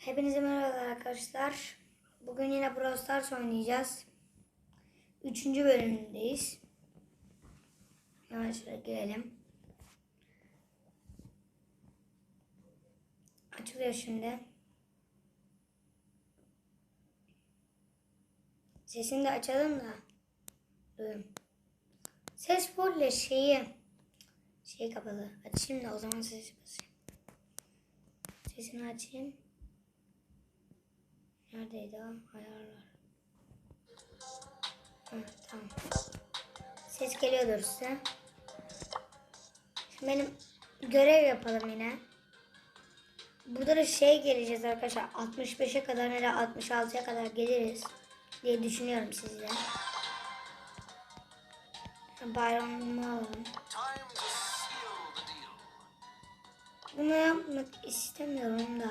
Hepinize merhaba arkadaşlar. Bugün yine Brawl Stars oynayacağız. Üçüncü bölümündeyiz. Hemen şöyle girelim. Açılıyor şimdi. Sesini de açalım da. Duyun. Ses full şeyi. Şey kapalı. Açayım da o zaman sesi basayım. Sesini açayım. Neredeydi o? Ayarlar. Hı, tamam. Ses geliyordur size. Şimdi benim görev yapalım yine. Burada da şey geleceğiz arkadaşlar. 65'e kadar da 66'ya kadar geliriz diye düşünüyorum sizle. Bayramımı alalım. Bunu yapmak istemiyorum da.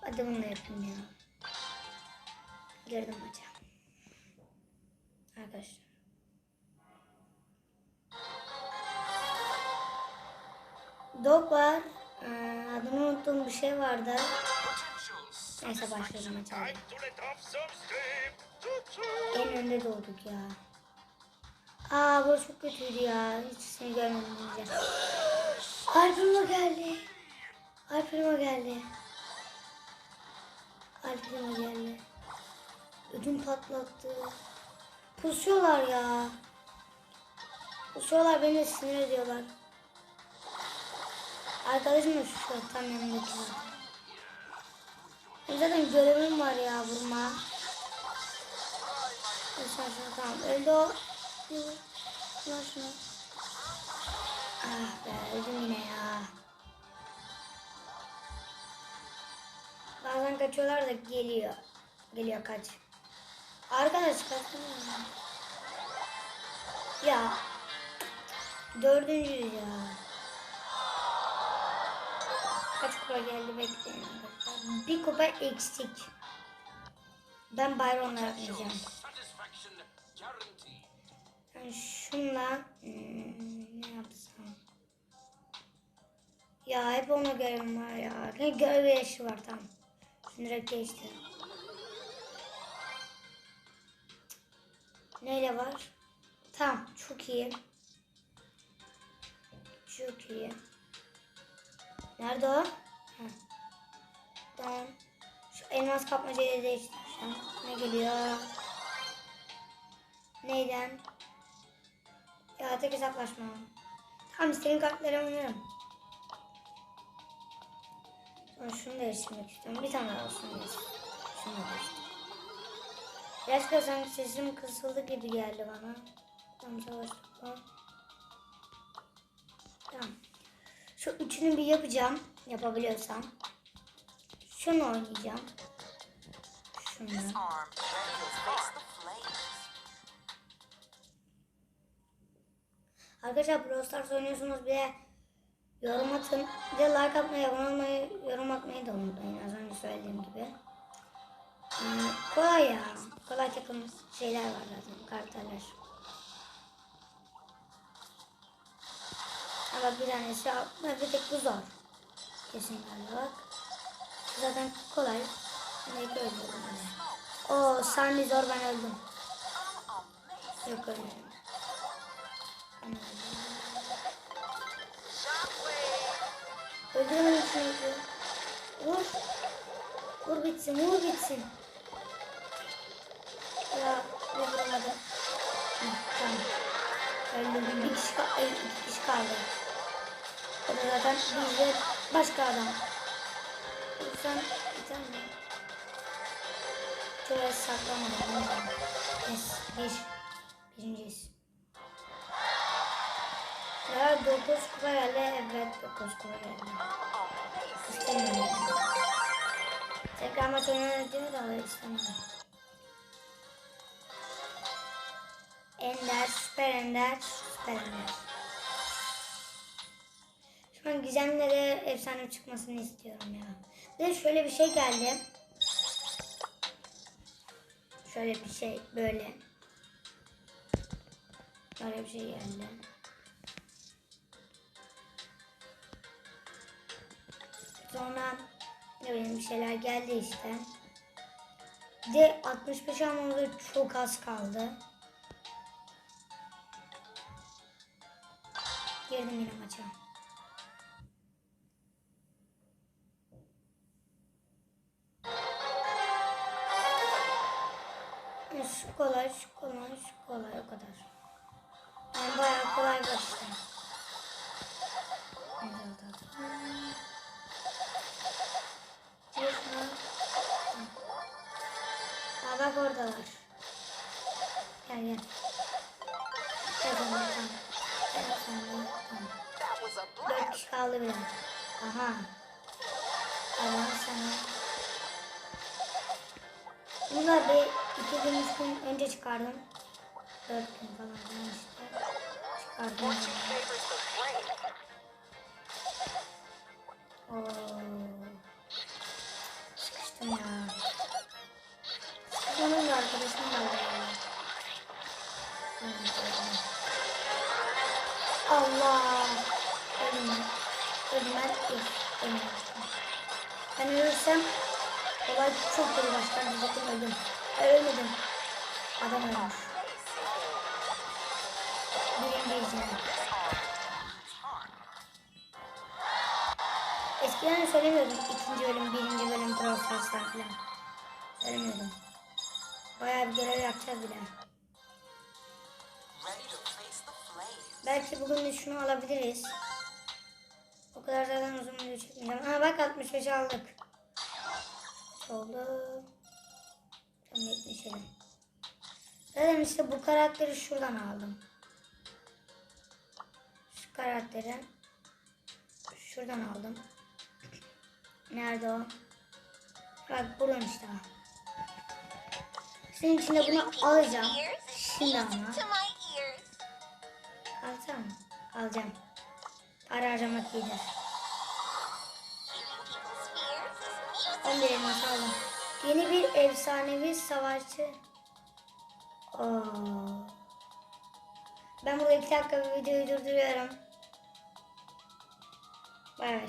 Hadi bunu yapayım ya. Girdim maça. Arkadaşlar. Dog var. Ee, adını unuttuğum bir şey vardı. Neyse başladım maça. En önde doğduk ya. Aa bu çok kötüydü ya. Hiç seni görmedim önce. Alpimo geldi. Alpimo geldi. Alpimo geldi. Ödüm patlattı. Pusuyorlar ya. Pusuyorlar beni sinir ediyorlar. Arkadaşım da an tam zaten. Benim zaten görevim var ya vurma. Mesela şunu tamam öldü o. Şuna şunu. Ah be öldüm yine ya. Bazen kaçıyorlar da geliyor. Geliyor kaç. Arkadaş kaçsana. Ya. Dördüncüyüz ya. Kaç kupa geldi bekleyin arkadaşlar. Bir kupa eksik. Ben Byron'la yapmayacağım. Ben şunla hmm, ne yapsam? Ya hep ona görevim var ya. Ne görev yaşı var tam. Şunu direkt değiştir. Neyle var? Tamam çok iyi. Çok iyi. Nerede o? Heh. Tamam. Şu elmas kapmacayı değiştireceğim. Ne geliyor? Neyden? Ya tek hesaplaşma. Tamam istediğim kartları oynarım. Ben şunu değiştirmek istiyorum. Bir tane daha olsun. Gerçekten sanki sesim kısıldı gibi geldi bana. Tamam savaştık mı? Tamam. Şu üçünü bir yapacağım. Yapabiliyorsam. Şunu oynayacağım. Şunu. Arkadaşlar Brawl Stars oynuyorsunuz bir de yorum atın. Bir de like atmayı, abone olmayı, yorum atmayı da unutmayın. Az önce söylediğim gibi. Hmm, kolay ya. Kolay takım şeyler var zaten. Karakterler. Ama bir tanesi ama bir tek bu zor. Kesinlikle bak. Zaten kolay. Ne öldürdüm hani. O Sami zor ben öldüm. Yok ölmedim. Ben öldüm. Öldüremedim çünkü. Vur. Vur bitsin, vur bitsin. Ya ne vuramadım. Hı, tamam. Öldürdüm. Bir kişi, iki kişi kaldı. O da zaten bizde başka adam. Sen bir tane. Şöyle saklamadım. Yes, bir. Birinciyiz. Ya 9 kupa geldi. Evet 9 kupa geldi. İstemiyorum. Tekrar maç oynanır diyor da istemiyorum. Ender, süper ender, süper ender. Şu an gizemle de efsane çıkmasını istiyorum ya. Bir de şöyle bir şey geldi. Şöyle bir şey böyle. Böyle bir şey geldi. Sonra Ne bileyim bir şeyler geldi işte. Bir de 65 almamıza çok az kaldı. Girdim yine maça. Şu kolay, şu kolay, şu kolay o kadar. Yani bayağı kolay başladı. Aa bak oradalar. Gel. Gel kişi bile. Aha. Allah sana. Bunu da bir iki gün üç önce çıkardım. Dört gün falan filan işte. Çıkardım. Oo. Sıkıştım ya. Sıkışmanın da arkadaşım var. Allah. Ben ilk ölüm. Ben ölürsem olay çok kötü başlar diyecektim öldüm. Ölmedim. Adam ölmüş. Birinci izleyen. Eskiden söylemiyordum ikinci bölüm, birinci bölüm Brawl Stars'lar falan. Söylemiyordum. Bayağı bir görev yapacağız bile. Belki bugün de şunu alabiliriz. O kadar zaten uzun video çekmeyeceğim. Aha bak 65 aldık. Oldu? Tam 77. Zaten işte bu karakteri şuradan aldım. Şu karakteri şuradan aldım. Nerede o? Bak buradan işte. Senin için de bunu alacağım. Şimdi ama. Alacağım. Alacağım. Para harcamak iyidir. 11 elmas aldım. Yeni bir efsanevi savaşçı. Oo. Ben burada 2 dakika bir videoyu durduruyorum. Bay bay.